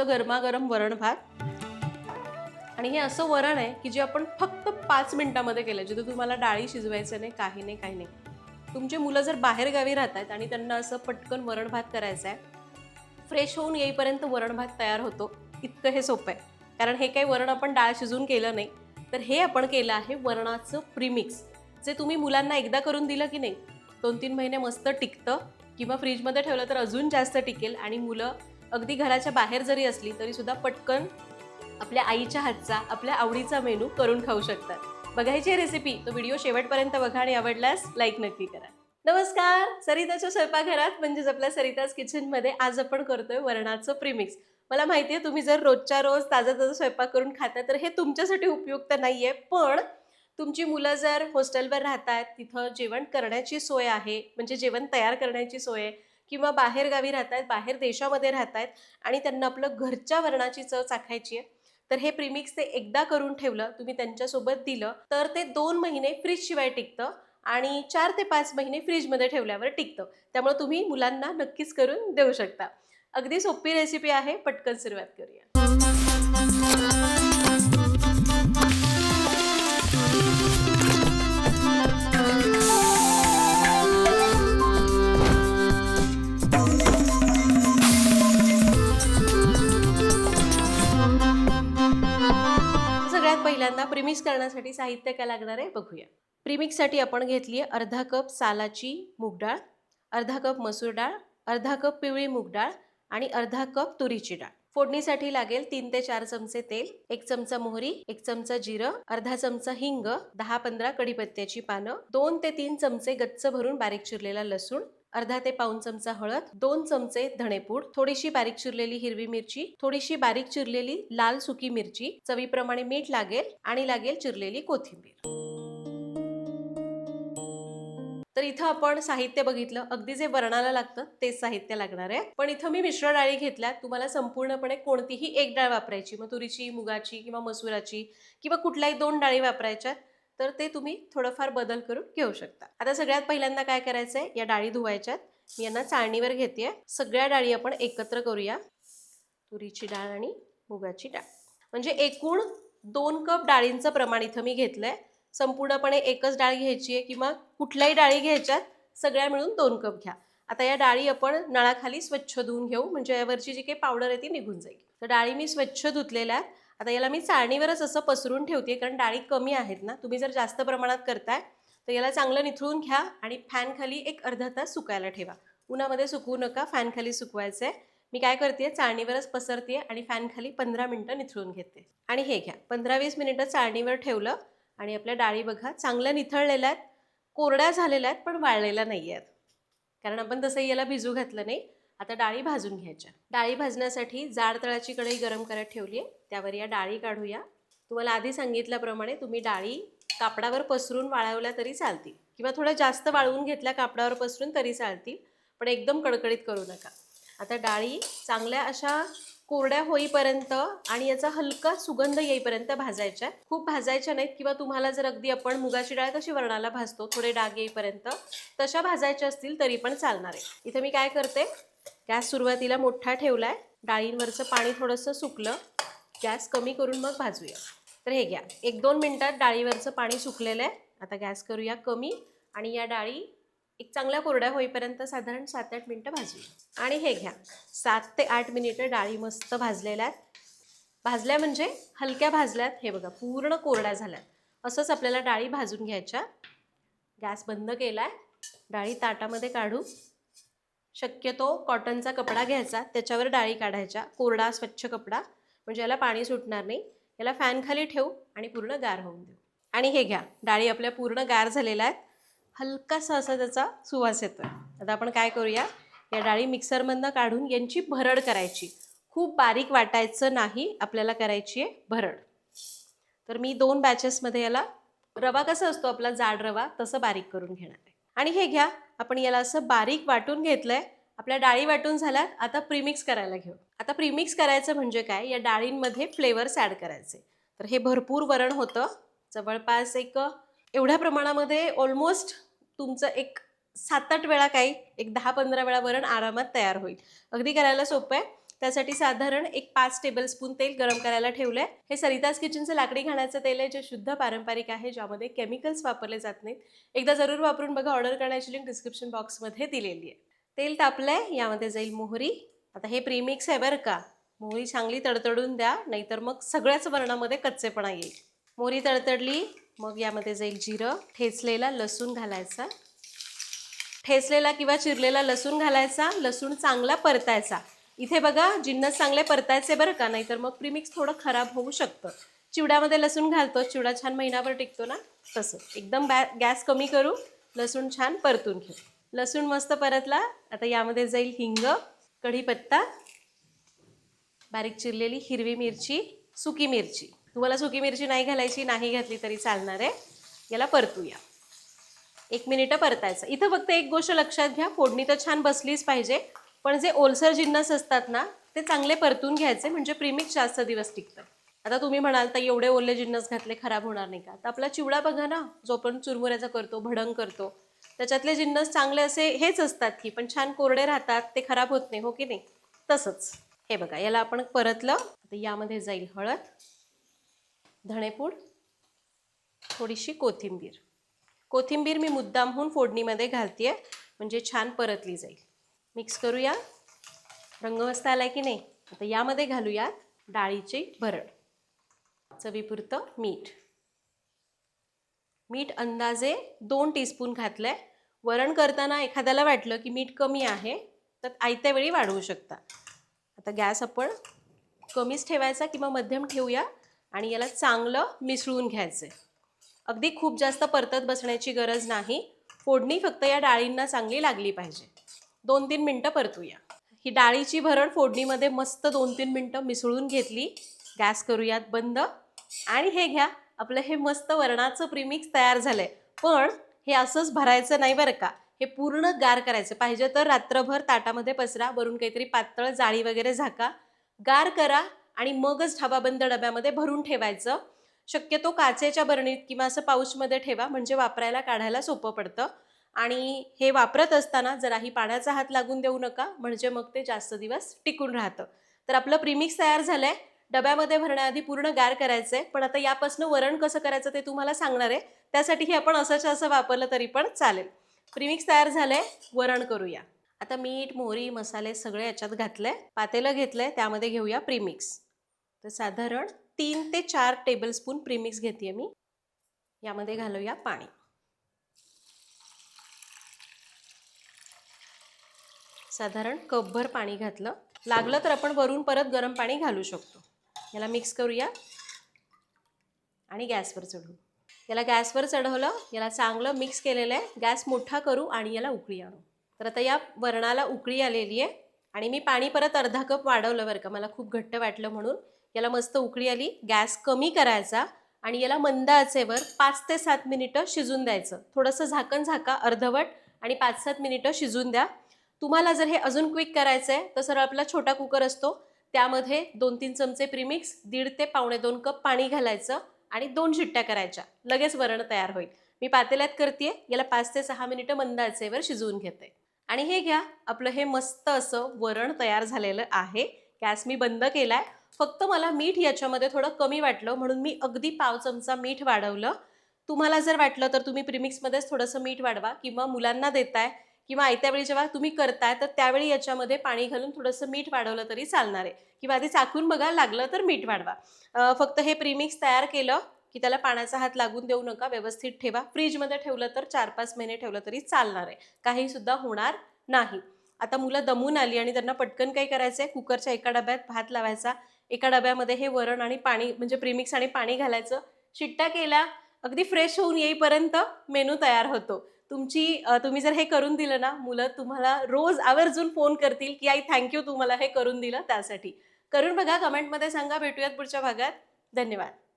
मस्त गरमागरम वरण भात. आणि हे असं वरण आहे की जे आपण फक्त पाच मिनिटामध्ये केलं जिथे तुम्हाला डाळी शिजवायचं नाही काही नाही काही नाही. तुमचे मुलं जर बाहेरगावी राहत आहेत आणि त्यांना असं पटकन वरण भात करायचं आहे फ्रेश होऊन येईपर्यंत वरण भात तयार होतो इतकं हे सोपं आहे. कारण हे काही वरण आपण डाळ शिजवून केलं नाही तर हे आपण केलं आहे वरणाचं प्रीमिक्स जे तुम्ही मुलांना एकदा करून दिलं की नाही दोन तीन महिने मस्त टिकतं किंवा फ्रीजमध्ये ठेवलं तर अजून जास्त टिकेल आणि मुलं अगदी घराच्या बाहेर जरी असली तरी सुद्धा पटकन आपल्या आईच्या हातचा आपल्या आवडीचा मेनू करून खाऊ शकतात. बघायची रेसिपी तो व्हिडिओ शेवटपर्यंत बघा आणि आवडल्यास लाईक नक्की करा. नमस्कार! सरिताच्या स्वयंपाकघरात म्हणजेच आपल्या सरिताज किचनमध्ये आज आपण करतोय वरणाचं प्रीमिक्स मला माहिती आहे तुम्ही जर रोजच्या रोज ताजा ताजा स्वयंपाक करून खाता तर हे तुमच्यासाठी उपयुक्त नाही आहे पण तुमची मुलं जर हॉस्टेलवर राहत आहेत तिथं जेवण करण्याची सोय आहे म्हणजे जेवण तयार करण्याची सोय आहे किंवा बाहेर गावी राहत आहेत बाहेर देशामध्ये राहत आहेत आणि त्यांना आपलं घरच्या वर्णाची चव चाखायची आहे तर हे प्रीमिक्स ते एकदा करून ठेवलं तुम्ही त्यांच्यासोबत दिलं तर ते दोन महिने फ्रीज शिवाय टिकतं आणि चार ते पाच महिने फ्रीजमध्ये ठेवल्यावर टिकतं. त्यामुळे तुम्ही मुलांना नक्कीच करून देऊ शकता. अगदी सोपी रेसिपी आहे पटकन सुरुवात करूया. प्रीमिक्स करण्यासाठी साहित्य काय लागणार आहे? बघूया. प्रीमिक्ससाठी आपण घेतली आहे अर्धा कप सालाची मूग डाळ अर्धा कप मसूर डाळ अर्धा कप पिवळी मूग डाळ आणि अर्धा कप तुरीची डाळ. फोडणीसाठी लागेल तीन ते चार चमचे तेल एक चमचा मोहरी एक चमचा जिरं अर्धा चमचा हिंग दहा पंधरा कडीपत्त्याची पानं दोन ते तीन चमचे गच्च भरून बारीक चिरलेला लसूण अर्धा ते पाऊन चमचा हळद दोन चमचे धणेपूड थोडीशी बारीक चिरलेली हिरवी मिरची थोडीशी बारीक चिरलेली लाल सुकी मिरची चवीप्रमाणे मीठ लागेल आणि लागेल चिरलेली कोथिंबीर. तर इथं आपण साहित्य बघितलं. अगदी जे वरणाला लागतं तेच साहित्य लागणार आहे. पण इथं मी मिश्र डाळी घेतल्या तुम्हाला संपूर्णपणे कोणतीही एक डाळ वापरायची. मग तुरीची मुगाची किंवा मसुराची किंवा कुठल्याही दोन डाळी वापरायच्या तर ते तुम्ही थोडंफार बदल करून घेऊ शकता. आता सगळ्यात पहिल्यांदा काय करायचं आहे या डाळी धुवायच्यात. मी यांना चाळणीवर घेते सगळ्या डाळी आपण एकत्र करूया. तुरीची डाळ आणि मुगाची डाळ. म्हणजे एकूण दोन कप डाळींचं प्रमाण इथं मी घेतलं आहे संपूर्णपणे एकच डाळ घ्यायची आहे किंवा कुठल्याही डाळी घ्यायच्यात सगळ्या मिळून दोन कप घ्या. आता या डाळी आपण नळाखाली स्वच्छ धुवून घेऊ. म्हणजे यावरची जी काही पावडर आहे ती निघून जाईल. तर डाळी मी स्वच्छ धुतलेल्या आहेत आता याला मी चाळणीवरच असं पसरून ठेवते कारण डाळी कमी आहेत ना. तुम्ही जर जास्त प्रमाणात करताय तर याला चांगलं निथळून घ्या आणि फॅनखाली एक अर्धा तास सुकायला ठेवा. उन्हामध्ये सुकवू नका फॅनखाली सुकवायचं आहे मी काय करते चाळणीवरच पसरते आणि फॅनखाली पंधरा मिनटं निथळून घेते. आणि हे घ्या पंधरा वीस मिनिटं चाळणीवर ठेवलं आणि आपल्या डाळी बघा चांगल्या निथळलेल्या आहेत. कोरड्या झालेल्या आहेत पण वाळलेल्या नाही आहेत कारण आपण तसंही याला भिजू घातलं नाही. आता डाळी भाजून घ्यायच्या. डाळी भाजण्यासाठी जाड तळाची कढई गरम करत ठेवली आहे त्यावर या डाळी काढूया. तुम्हाला आधी सांगितल्याप्रमाणे तुम्ही डाळी कापडावर पसरून वाळवल्या तरी चालतील. किंवा थोड्या जास्त वाळवून घेतल्या कापडावर पसरून तरी चालतील. पण एकदम कडकडीत करू नका. आता डाळी चांगल्या अशा कोरड्या होईपर्यंत आणि याचा हलका सुगंध येईपर्यंत भाजायच्या खूप भाजायच्या नाहीत किंवा तुम्हाला जर अगदी आपण मुगाची डाळ कशी वरणाला भाजतो थोडे डाग येईपर्यंत तशा भाजायच्या असतील तरी पण चालणार आहे इथं मी काय करते गॅस सुरुवातीला मोठा आहे डाळींवरचं पाणी थोडंसं सुकलं. गॅस कमी करून मग भाजूया. तर हे घ्या. एक दोन मिनटात डाळीवरचं पाणी सुकलेलं आहे. आता गॅस करूया कमी आणि या डाळी एक चांगल्या कोरड्या होईपर्यंत साधारण सात आठ मिनटं भाजूया. आणि हे घ्या. सात ते आठ मिनिटं डाळी मस्त भाजलेल्या आहेत. भाजल्या म्हणजे हलक्या भाजल्यात हे बघा पूर्ण कोरड्या झाल्यात. असंच आपल्याला डाळी भाजून घ्यायच्या. गॅस बंद केला आहे डाळी ताटामध्ये काढू. शक्यतो कॉटनचा कपडा घ्यायचा त्याच्यावर डाळी काढायच्या कोरडा स्वच्छ कपडा म्हणजे याला पाणी सुटणार नाही. याला फॅन खाली ठेवू आणि पूर्ण गार होऊन देऊ. आणि हे घ्या डाळी आपल्या पूर्ण गार झालेल्या आहेत. हलकासा असा त्याचा सुवास येतोय. आता आपण काय करूया? या डाळी मिक्सरमधनं काढून यांची भरड करायची. खूप बारीक वाटायचं नाही आपल्याला करायची आहे भरड. तर मी दोन बॅचेसमध्ये याला रवा कसा असतो आपला जाड रवा तसं बारीक करून घेणार आहे. आणि हे घ्या आपण याला असं बारीक वाटून घेतलं आहे आपल्या डाळी वाटून झाल्यात. आता प्रीमिक्स करायला घेऊ. आता प्रीमिक्स करायचं म्हणजे काय? या डाळींमध्ये फ्लेवर्स ॲड करायचे. तर हे भरपूर वरण होतं. जवळपास एक एवढ्या प्रमाणामध्ये ऑलमोस्ट तुमचं एक सात आठ वेळा काही एक दहा पंधरा वेळा वरण आरामात तयार होईल. अगदी करायला सोपं आहे. त्यासाठी साधारण एक पाच टेबलस्पून तेल गरम करायला ठेवलंय. हे सरिताज किचनचं लाकडी घाण्याचं तेल आहे जे शुद्ध पारंपरिक आहे ज्यामध्ये केमिकल्स वापरले जात नाहीत. एकदा जरूर वापरून बघा ऑर्डर करण्याची लिंक डिस्क्रिप्शन बॉक्समध्ये दिलेली आहे. तेल तापलंय यामध्ये जाईल मोहरी. आता हे प्रीमिक्स आहे बरं का. मोहरी चांगली तडतडून द्या नाहीतर मग सगळ्याच वर्णामध्ये कच्चेपणा येईल. मोहरी तडतडली मग यामध्ये जाईल जिरं. ठेचलेला लसूण घालायचा. ठेचलेला किंवा चिरलेला लसूण घालायचा. लसूण चांगला परतायचा. इथे बघा जिन्नस चांगले परतायचे बरं का? नाहीतर मग प्रीमिक्स थोडं खराब होऊ शकतं. चिवड्यामध्ये लसूण घालतो चिवडा छान महिनाभर टिकतो ना? तसं. एकदम बॅ गॅस कमी करू लसूण छान परतून घेऊ. लसूण मस्त परतला आता यामध्ये जाईल हिंग कढीपत्ता बारीक चिरलेली हिरवी मिरची सुकी मिरची. तुम्हाला सुकी मिरची नाही घालायची नाही घातली तरी चालणार आहे. याला परतूया. एक मिनिटं परतायचं. इथं फक्त एक गोष्ट लक्षात घ्या फोडणी तर छान बसलीच पाहिजे. पण जे ओलसर जिन्नस असतात ना ते चांगले परतून घ्यायचे म्हणजे प्रीमिक्स जास्त दिवस टिकतं. आता तुम्ही म्हणाल तर एवढे ओले जिन्नस घातले खराब होणार नाही का? तर आपला चिवडा बघा ना जो आपण चुरमुऱ्याचा करतो भडंग करतो. त्याच्यातले जिन्नस चांगले असे हेच असतात की पण छान कोरडे राहतात ते खराब होत नाही हो की नाही? तसंच. हे बघा याला आपण परतलं आता यामध्ये जाईल हळद धणेपूड थोडीशी कोथिंबीर. कोथिंबीर मी मुद्दामहून फोडणीमध्ये घालते म्हणजे छान परतली जाईल. मिक्स करूया. रंग मस्त आला की नाही? आता यामध्ये घालूयात डाळीची भरड. चवीपुरतं मीठ. मीठ अंदाजे दोन टीस्पून आहे वरण करताना एखाद्याला वाटलं की मीठ कमी आहे तर आयत्या वेळी वाढवू शकता. आता गॅस आपण कमीच ठेवायचा किंवा मध्यम ठेवूया आणि याला चांगलं मिसळून घ्यायचं अगदी खूप जास्त परतत बसण्याची गरज नाही. फोडणी फक्त या डाळींना चांगली लागली पाहिजे. दोन तीन मिनटं परतूया. ही डाळीची भरण फोडणीमध्ये मस्त दोन तीन मिनटं मिसळून घेतली. गॅस करूयात बंद. आणि हे घ्या आपलं हे मस्त वरणाचं प्रीमिक्स तयार झालंय. पण हे असंच भरायचं नाही बरं का. हे पूर्ण गार करायचं. पाहिजे तर रात्रभर ताटामध्ये पसरा वरून काहीतरी पातळ जाळी वगैरे झाका. गार करा आणि मगच ढाबाबंद डब्यामध्ये भरून ठेवायचं. शक्यतो काचेच्या बरणीत किंवा असं पाऊचमध्ये ठेवा म्हणजे वापरायला काढायला सोपं पडतं. आणि हे वापरत असताना जराही पाण्याचा हात लागून देऊ नका म्हणजे मग ते जास्त दिवस टिकून राहतं. तर आपलं प्रीमिक्स तयार झालं आहे डब्यामध्ये भरण्याआधी पूर्ण गार करायचं आहे पण आता यापासून वरण कसं करायचं ते तुम्हाला सांगणार आहे. त्यासाठीही आपण असंच्या असं वापरलं तरी पण चालेल. प्रीमिक्स तयार झालं आहे वरण करूया. आता मीठ मोहरी मसाले सगळे याच्यात घातले पातेलं घेतलंय. त्यामध्ये घेऊया प्रीमिक्स. तर साधारण तीन ते चार टेबलस्पून प्रीमिक्स घेते मी. यामध्ये घालूया पाणी. साधारण कपभर पाणी घातलं. लागलं तर आपण वरून परत गरम पाणी घालू शकतो. याला मिक्स करूया. आणि गॅसवर चढवू याला गॅसवर चढवलं याला चांगलं मिक्स केलेलं आहे. गॅस मोठा करू आणि याला उकळी आणू. तर आता या वरणाला उकळी आलेली आहे. आणि मी पाणी परत अर्धा कप वाढवलं बरं का. मला खूप घट्ट वाटलं म्हणून. याला मस्त उकळी आली. गॅस कमी करायचा. आणि याला मंद आचेवर पाच ते सात मिनिटं शिजून द्यायचं. थोडंसं झाकण झाका अर्धवट आणि पाच सात मिनिटं शिजून द्या. तुम्हाला जर हे अजून क्विक करायचं आहे तर सरळ आपला छोटा कुकर असतो. त्यामध्ये दोन तीन चमचे प्रीमिक्स दीड ते पावणे दोन कप पाणी घालायचं आणि दोन शिट्ट्या करायच्या. लगेच वरण तयार होईल. मी पातेल्यात करते याला पाच ते सहा मिनिटं मंद आचेवर शिजवून घेते. आणि हे घ्या आपलं हे मस्त असं वरण तयार झालेलं आहे. गॅस मी बंद केलाय. फक्त मला मीठ याच्यामध्ये थोडं कमी वाटलं म्हणून मी अगदी पाव चमचा मीठ वाढवलं. तुम्हाला जर वाटलं तर तुम्ही प्रीमिक्समध्येच थोडंसं मीठ वाढवा किंवा मुलांना देताय किंवा आयत्या वेळी जेव्हा तुम्ही करताय तर त्यावेळी याच्यामध्ये पाणी घालून थोडंसं मीठ वाढवलं तरी चालणार आहे. किंवा आधी चाकून बघा लागलं तर मीठ वाढवा. फक्त हे प्रीमिक्स तयार केलं की त्याला पाण्याचा हात लागून देऊ नका व्यवस्थित ठेवा. फ्रीजमध्ये ठेवलं तर चार पाच महिने ठेवलं तरी चालणार आहे. काही सुद्धा होणार नाही. आता मुलं दमून आली आणि त्यांना पटकन काही करायचं आहे कुकरच्या एका डब्यात भात लावायचा. एका डब्यामध्ये हे वरण आणि पाणी म्हणजे प्रीमिक्स आणि पाणी घालायचं. शिट्टा केल्या अगदी फ्रेश होऊन येईपर्यंत मेनू तयार होतो. तुमची तुम्ही जर हे करून दिलं ना मुलं तुम्हाला रोज आवर्जून फोन करतील की आई थँक्यू तुम्हाला हे करून दिलं त्यासाठी. करून बघा कमेंटमध्ये सांगा भेटूयात पुढच्या भागात. धन्यवाद.